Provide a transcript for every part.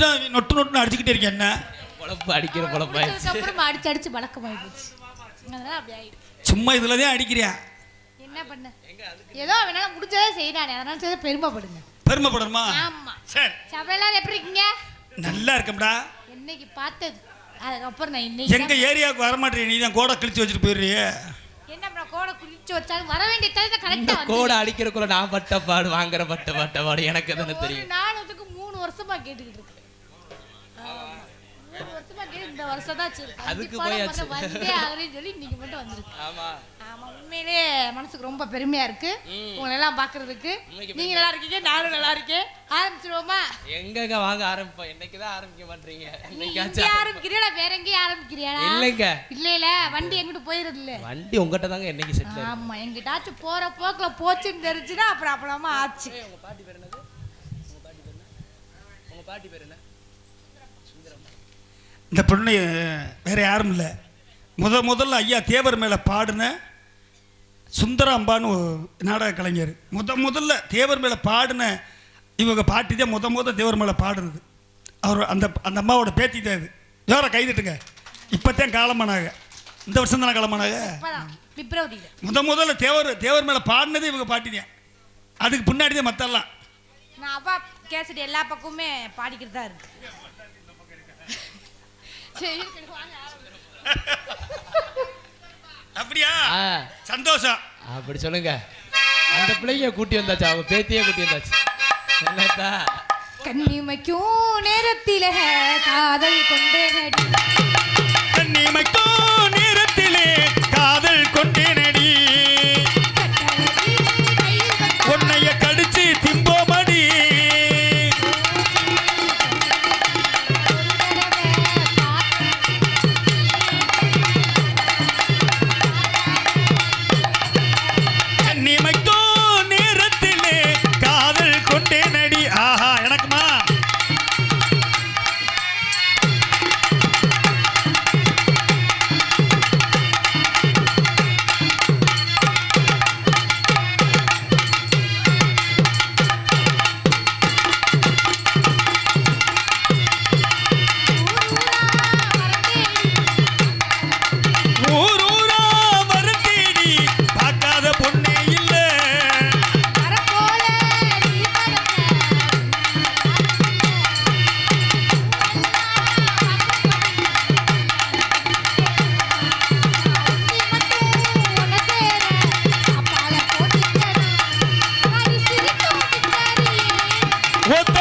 நாங்க முடிச்சுட்டா நொட்டு நொட்டுன்னு அடிச்சுக்கிட்டே இருக்கேன் என்ன? பொழப்பு அடிக்கிற பொழப்பாயிருச்சு அப்புறம் அடிச்சு அடிச்சு பழக்கமாயி போச்சு அதனால அப்படி ஆயிடுச்சு. சும்மா இதுல தான் அடிக்கிறியா? என்ன பண்ண? ஏதோ அவனால முடிஞ்சதே செய்யறானே அதனால செய்த பெருமைப்படுங்க. பெருமைப்படணுமா? ஆமா. சரி. எப்படி இருக்கீங்க? நல்லா இருக்கம்டா இன்னைக்கு பார்த்தது? அதுக்கப்புறம் நான் இன்னைக்கு எங்க ஏரியாவுக்கு வர மாட்டேன் நீ தான் கோடை கிழிச்சு வச்சுட்டு போயிடுறியே? என்ன பண்ண கோடை குளிச்சு வச்சாலும் வர வேண்டிய தகுந்த இந்த கரெக்டா கோடை அடிக்கிறக்குள்ள நான் பட்ட பாடு வாங்குற பட்ட பட்ட பாடு எனக்கு தானே தெரியும். நானூத்துக்கு மூணு வருஷமா கேட்டுக்கிட்டு இருக்கு இந்த வருஷம் தான் அதுக்கு போயாச்சு. வந்தே ஆகலைன்னு சொல்லி இன்னைக்கு மட்டும் வந்திருக்கு. ஆமா. ஆமா உண்மையிலே மனசுக்கு ரொம்ப பெருமையா இருக்கு. உங்களை எல்லாம் பாக்குறதுக்கு. நீங்க நல்லா இருக்கீங்க நானும் நல்லா இருக்கேன். ஆரம்பிச்சிருவோமா? எங்கங்க வாங்க ஆரம்பிப்போம்? என்னைக்கு தான் ஆரம்பிக்க மாட்டீங்க? என்னைக்காச்சும் ஆரம்பிக்கிறியா? வேற எங்கேயும் ஆரம்பிக்கிறியா இல்லைங்க. இல்ல இல்ல வண்டி எங்கிட்டு போயிருது இல்ல வண்டி உங்ககிட்ட தாங்க என்னைக்கு செட்டில் ஆமா எங்கிட்டாச்சும் போற போக்குல போச்சுன்னு தெரிஞ்சுன்னா அப்புறம் அப்புறமா ஆச்சு. உங்க பாட்டி பேர் என்னது? உங்க பாட்டி பேர் என்ன? உங்க பாட்டி பேர் என்ன? இந்த பொண்ணு வேற யாரும் இல்லை. முத முதல்ல ஐயா தேவர் மேலே பாடின சுந்தராம்பான்னு நாடக கலைஞர். முத முதல்ல தேவர் மேலே பாடின இவங்க பாட்டி தான் முத முத தேவர் மேலே பாடுறது. அவர் அந்த அந்த அம்மாவோட பேத்தி தான் இது. வேற கைதிட்டுங்க இப்போத்தான் காலமானாங்க. இந்த வருஷம் தானே காலமானாங்க? பிப்ரவரியில. முத முதல்ல தேவர் தேவர் மேலே பாடினதே இவங்க பாட்டி தான். அதுக்கு பின்னாடி தான் மற்றெல்லாம் நான் அப்பா கேசட் எல்லா பக்கமுமே பாடிக்கிட்டு தான் இருக்கு அப்படியா? சந்தோஷம். அப்படி சொல்லுங்க. அந்த பிள்ளைங்க கூட்டி வந்தாச்சு அவங்க பேத்தியே கூட்டி வந்தாச்சு. என்னத்தா? கண்ணிமைக்கும் நேரத்தில காதல் கொண்டே நடி. கண்ணிமைக்கும் ಒತ್ತ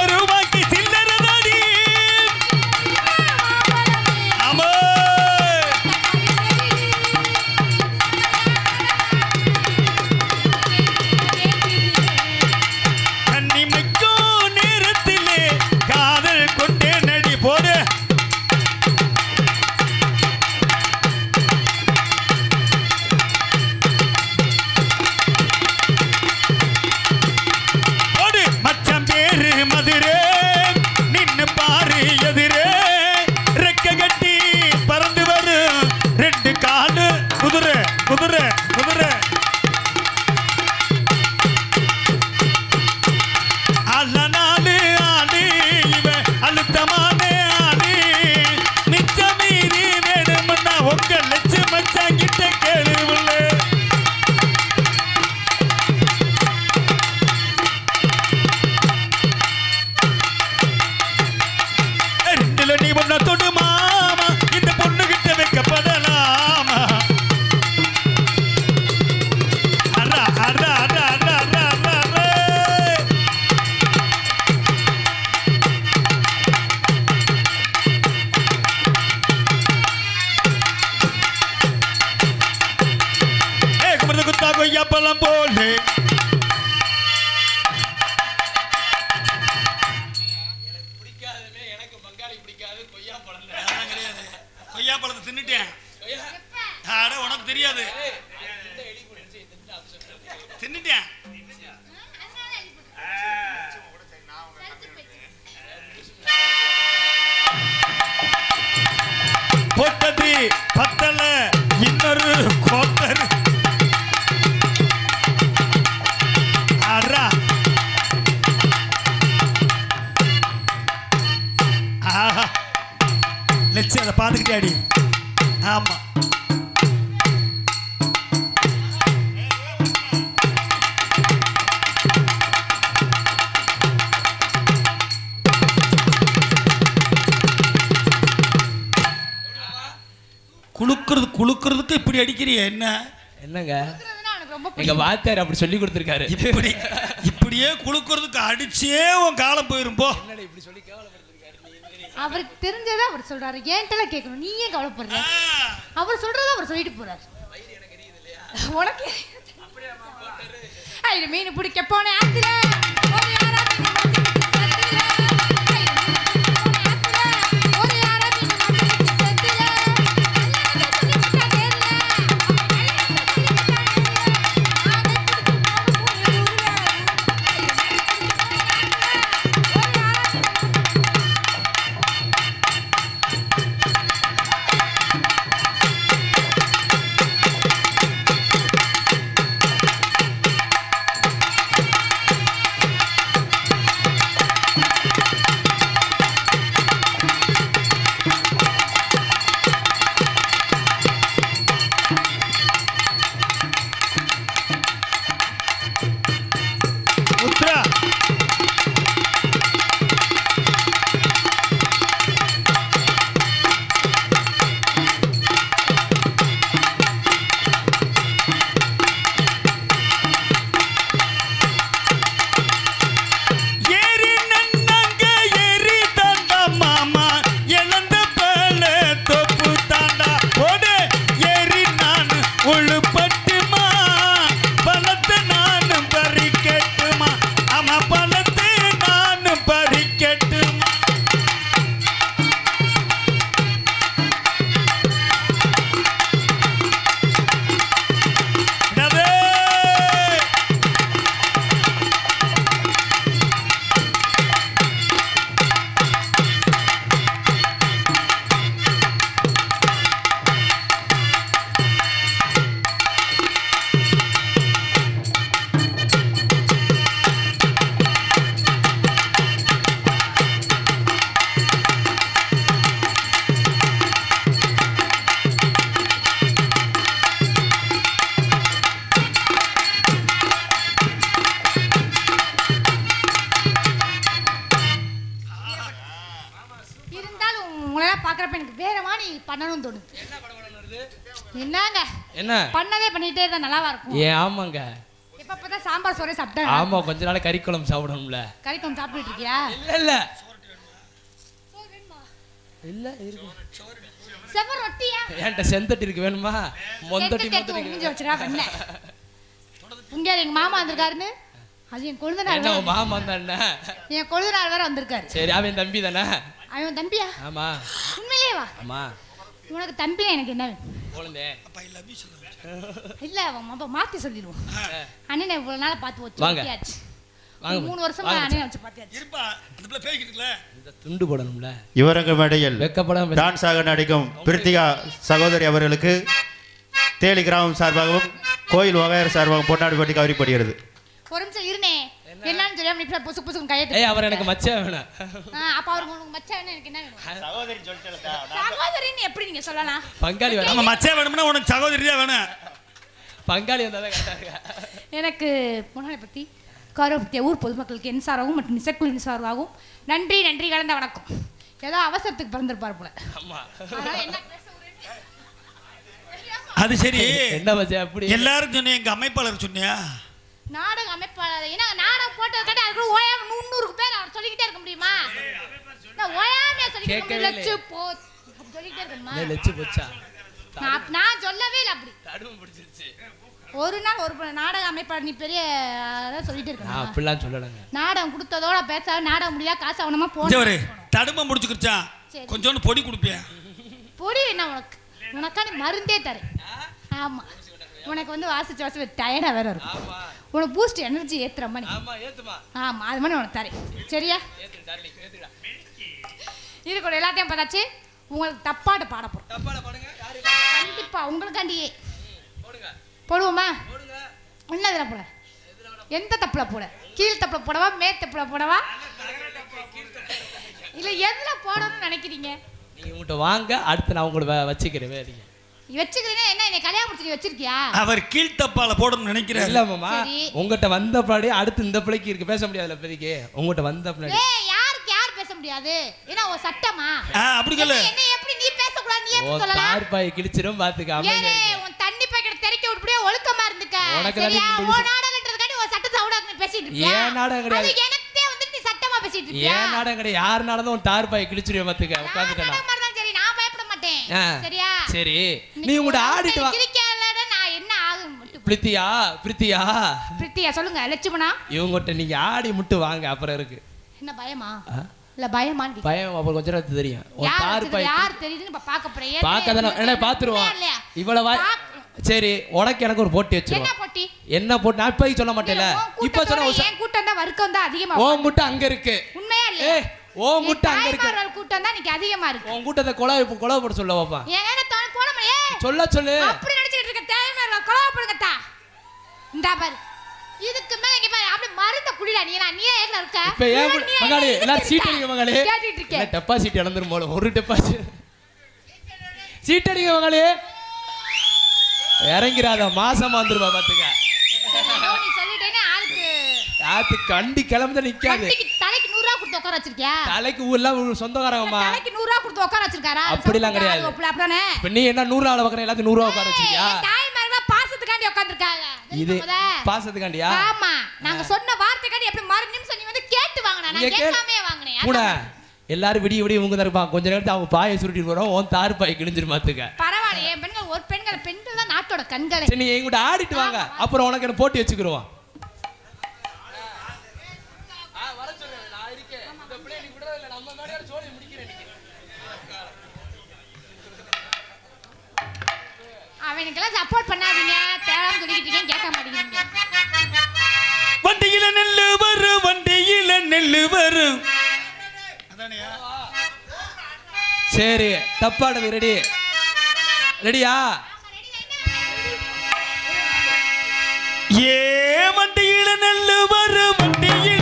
அடி ஆமா. குளுக்குறது குளுக்குறதுக்கு இப்படி அடிக்கிறிய என்ன? என்னங்க? எங்க வாத்தியார் அப்படி சொல்லி கொடுத்துருக்காரு. இப்படி இப்படியே குளுக்குறதுக்கு அடிச்சே உன் காலம் போயிரும் போ. இப்படி சொல்லி அவருக்கு தெரிஞ்சதை அவர் சொல்றாரு. ஏன்ட்டெல்லாம் கேட்கணும். நீ ஏன் கவலைப்படுற? அவர் சொல்றத அவர் சொல்லிட்டு போறாரு. உனக்கு மீன் பிடிக்க போன ஆத்துல நான் என்னங்க? என்ன? பண்ணதே பண்ணிட்டே இருந்தா நல்லாவா இருக்கும்? ஏ ஆமாங்க. எப்ப பார்த்தா சாம்பார் சோறே சாப்பிட்டேன் ஆமா கொஞ்ச நாள் கறி குழம்பு சாப்பிடணும்ல. கறிக்கம் சாப்பிட்டுட்டு இருக்கியா? இல்ல இல்ல. இல்ல இருக்கு. செவ்வ ரொட்டியா? ஏன்ட்ட செந்தட்டி இருக்கு வேணுமா? மொந்தட்டி மொந்தட்டி மூஞ்சி வச்சுக்கா பண்ண உங்க எங்க மாமா வந்திருக்காருன்னு? அது என் கொழுந்தனார் என்ன மாமா தானே என் கொழுந்தனார் வேற வந்திருக்காரு. சரி அவன் தம்பி தானே? அவன் தம்பியா? ஆமா. உண்மையிலேயே வா. ஆமா. உனக்கு தம்பினா எனக்கு என்ன குழந்தை. அப்பா ஐ லவ் யூ சொல்லுங்க. இல்ல அவன் அப்ப மாத்தி சொல்லிடுவோம் அண்ணனை இவ்வளவு நாள் பார்த்து வச்சு வாங்க. பார்த்தியாச்சு. வாங்க மூணு வருஷமா வாங்க அண்ணனை வச்சு. பார்த்தியாச்சு இருப்பா அந்த பிள்ளை பேசிக்கிட்டுல இந்த துண்டு போடணும்ல. இவரங்க மேடையில் வெக்கப்படாம பேசு. டான்ஸ் ஆக நடிக்கும் பிரித்திகா சகோதரி அவர்களுக்கு தேலி கிராமம் சார்பாகவும் கோயில் வகையர் சார்பாகவும் பொன்னாடி கௌரிப்படுகிறது ஒரு நிமிஷம் இருனே தெரியாம இப்ப புசு புசுக்கு கையை ஏய் அவர் எனக்கு மச்சான் வேணும். அப்ப அவருக்கு உனக்கு மச்சான் வேணும், எனக்கு என்ன வேணும்? சகோதரின்னு எப்படி நீங்க சொல்லலாம்? பங்காளி நம்ம வேணும். மச்சே வேணும்னா உனக்கு சகோதரி தான் வேணும். பங்காளி வந்தா தான் கரெக்டா எனக்கு முன்னாடி பத்தி கௌரவத்திய ஊர் பொதுமக்களுக்கு என் சார்பாகவும் மற்றும் நிசக்குழுவின் சார்பாகவும் நன்றி நன்றி கலந்த வணக்கம். ஏதோ அவசரத்துக்கு பிறந்திருப்பார் போல. அது சரி. என்ன மச்சான் அப்படி எல்லாரும் சொன்னீங்க எங்க அமைப்பாளர் சொன்னியா? நாடக அமைப்பாளர். ஏன்னா நாடகம் போட்டது கட்டி அதுக்குள்ள ஓயாம முந்நூறுக்கு பேர் அவர் சொல்லிக்கிட்டே இருக்க முடியுமா? நான் ஓயாம சொல்லிக்கிட்டே இருக்க. லட்சு போ அப்படி சொல்லிக்கிட்டே இருக்கணுமா? லெச்சு போச்சா? நான் நான் சொல்லவே இல்லை அப்படி. பிடிச்சிருச்சு. ஒரு நாள் ஒரு நாடக அமைப்பாளர் நீ பெரிய அதான் சொல்லிட்டு நான் இருக்கணும் அப்படிலாம் சொல்லலைங்க. நாடகம் கொடுத்ததோட பேசாத நாடகம் முடியா காசு அவனமா போன தடுமை முடிச்சுக்கிச்சான் சரி. கொஞ்சோண்டு பொடி கொடுப்பேன் பொடி என்ன உனக்கு? உனக்கான மருந்தே தரேன். ஆமா. உனக்கு வந்து வாசிச்சு வாசி டயர்டா வேற இருக்கும். உனக்கு பூஸ்ட் எனர்ஜி ஏத்துற மாதிரி. ஆமா ஏத்துமா. ஆமா அது மாதிரி உனக்கு தரேன். சரியா? ஏத்து டார்லிங் ஏத்துடா இது கூட எல்லாத்தையும் பார்த்தாச்சு. உங்களுக்கு தப்பாட்டு பாட போறோம். யாரு? கண்டிப்பா உங்களுக்காண்டியே. போடுங்க. போடுவோமா? போடுங்க. என்ன இதில் போட? எந்த தப்புல போட? கீழ் தப்புல போடவா மே தப்புல போடவா? இல்ல எதுல போடணும்னு நினைக்கிறீங்க? நீங்க உங்கள்கிட்ட வாங்க அடுத்து நான் உங்களை வச்சுக்கிறேன் வேலைங்க வச்சுக்கிறீங்க என்ன என்னை கல்யாணம் முடிச்சு வச்சிருக்கியா? அவர் கீழ்த்தப்பால போடணும்னு இல்ல மாமா சரி. உங்ககிட்ட வந்த அடுத்து இந்த பிள்ளைக்கு இருக்கு பேச இப்போதைக்கு. உங்ககிட்ட வந்த யாருக்கு யார் பேச முடியாது? ஏன்னா ஒரு சட்டமா? அப்படி என்ன என்ன எப்படி நீ பேசக்கூடாது? நீ எப்படி சொல்லலாம் பாத்துக்க அமைதியா இருங்க. உன் தண்ணி பாக்கெட் தெறிக்க விட்டுப்படியே ஒழுக்கமா இருந்துக்க. சரியா? முண்டு உன் நாடகன்றதுக்காண்டி ஒரு சட்டத்தை அவுடாக்கு பேசிட்டு இருக்கியா? ஏன் நாடகம் கிடையாது. அது எனக்கே வந்து நீ சட்டமா பேசிட்டு இருக்கியா? ஏன் நாடகம் கிடையாது? யார் நாடகம் உன் தார்பாய் கிழிச்சிடும் பாத்துக்க யார் இருந்தாலும் சரி நான் பயப்பட மாட்டேன். ஆ. சரி. நீ ஒரு ஆடிட்டு வா. நான் என்ன ஆகும் பிரித்தியா பிரித்தியா? பிரித்தியா சொல்லுங்க. லட்சுமணா? இவங்ககிட்ட நீங்க ஆடி முட்டு வாங்க அப்புறம் இருக்கு. என்ன பயமா? இல்ல. பயம் அப்புறம் கொஞ்ச நேரத்துக்கு தெரியும். உன் யார் தெரியுதுன்னு இப்ப பார்க்க போறேன். ஏற்கனவே பார்க்க தானே? உங்களுக்கு என்ன பாத்துருவான்? இவ்வளவு பாக்க- சரி உனக்கு எனக்கு ஒரு போட்டி என்ன வச்சிருவோம் போட்டி? என்ன போட்டு? நான் இப்போதைக்கு சொல்ல மாட்டேல உன் இப்ப சொன்ன என் கூட்டம் தான் வர்க்கம் தான் அதிகமா உன் முட்டை அங்க இருக்கு. உண்மையா இல்லையா? ஓ முட்டை அங்க இருக்கு. கூட்டம் தான் இன்னைக்கு அதிகமா இருக்கு. உன் கூட்டத்தை கொலை கொலை போட சொல்ல பாப்பா. தோணு போட சொல்ல சொல்லு. அப்படி நினைச்சிட்டு இருக்க கொலை பண்ணுங்கத்தா இந்தா பாரு. இதுக்கு மேல இங்க பாரு மருந்த குடிடா நீ. நான் நீ ஏன்ல இருக்க? இப்ப ஏன் இவன் கூட- நீ மகாளி எதுக்கு எல்லாரும் சீட் இருக்க? அடிங்க மகாளி. கேட்டுட்டு இருக்கேன். டெபாசிட் இழந்துரும் போல ஒரு டெபாசிட். சீட் அடிங்க மகாளி. இறங்கிறாத மாசமா வந்துருவா பாத்துக்க. யாத்து கண்டி கிளம்புத நிக்காது. கொடுத்து உட்கார வச்சிருக்கியா? தலைக்கு ஊர்லாம் சொந்தக்காரங்கம்மா. தலைக்கு நூறு ரூபா கொடுத்து உட்கார வச்சிருக்காரா? அப்படிலாம் கிடையாது. அப்படிதானே? இப்ப நீ என்ன நூறு ஆள் எல்லாத்தையும் ரூபா உட்கார வச்சிருக்கியா? தாய்மார்கள் பாசத்துக்காண்டி உட்காந்துருக்காங்க இது பாசத்துக்காண்டியா? ஆமா. நாங்க சொன்ன வார்த்தைக்காண்டி எப்படி மறு நிமிஷம் நீ வந்து கேட்டு வாங்கினா நான் கேட்காமே வாங்கினேன். கூட. எல்லாரும் விடிய விடிய உங்க தான் இருப்பாங்க கொஞ்ச நேரத்துல அவங்க பாயை சுருட்டிட்டு போறோம் உன் தார் பாய் கிழிஞ்சிரு மாத்துக்க பரவாயில்ல என் பெண்கள் ஒரு பெண்கள் பெண்கள் தான் நாட்டோட கண்களே. சரி நீ எங்கிட்ட ஆடிட்டு வாங்க. அப்புறம் உனக்கு போட்டி வச்சுக்கிருவோம். அவனுக்கெல்லாம் சப்போர்ட் பண்ணாதீங்க. தேடாம சொல்லிக்கிட்டு இருக்கேன் கேட்க மாட்டேங்கிறீங்க. வண்டியில நெல்லு வரும் வண்டியில நெல்லு வரும். சரி தப்பாடுது ரெடி ரெடியா ஏ வண்டியில நெல்லு வரும் வண்டியில்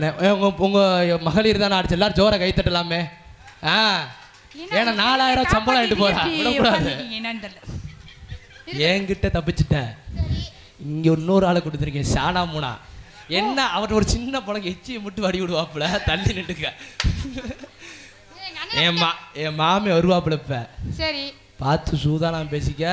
அடிச்சானே ஏ, உங்க உங்க மகளிர் தானே அடிச்சு எல்லாரும் ஜோர கை தட்டலாமே ஆ. ஏன்னா நாலாயிரம் சம்பளம் என்னன்னு தெரியல. என்கிட்ட தப்பிச்சிட்டேன் இங்க இன்னொரு ஆளை கொடுத்துருக்கேன் சானா மூனா. என்ன அவர் ஒரு சின்ன பழம் எச்சியை மட்டும் வடி விடுவாப்புல தள்ளி நின்றுக்க. என் மா என் மாமி வருவாப்புல இப்ப. சரி. பார்த்து சூதானம் பேசிக்க.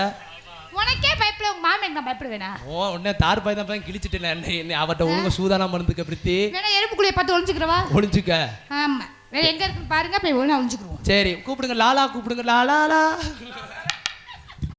உனக்கே பயப்பட உங்க மாமன் நான் பயப்படுவேனா? ஓ உடனே தார் பாய் தான் கிழிச்சிட்டேன் என்ன அவட்ட ஒழுங்கா சூதானம் மருந்துக்க பிரித்தி. வேணா எறும்புக்குள்ளைய பார்த்து ஒளிஞ்சுக்கிறவா? ஒளிஞ்சுக்க. ஆமா. வேற எங்க இருக்குன்னு பாருங்க போய் ஒழுங்கா ஒளிஞ்சுக்குருவோம். சரி கூப்பிடுங்க லாலா கூப்பிடுங்க லாலா லா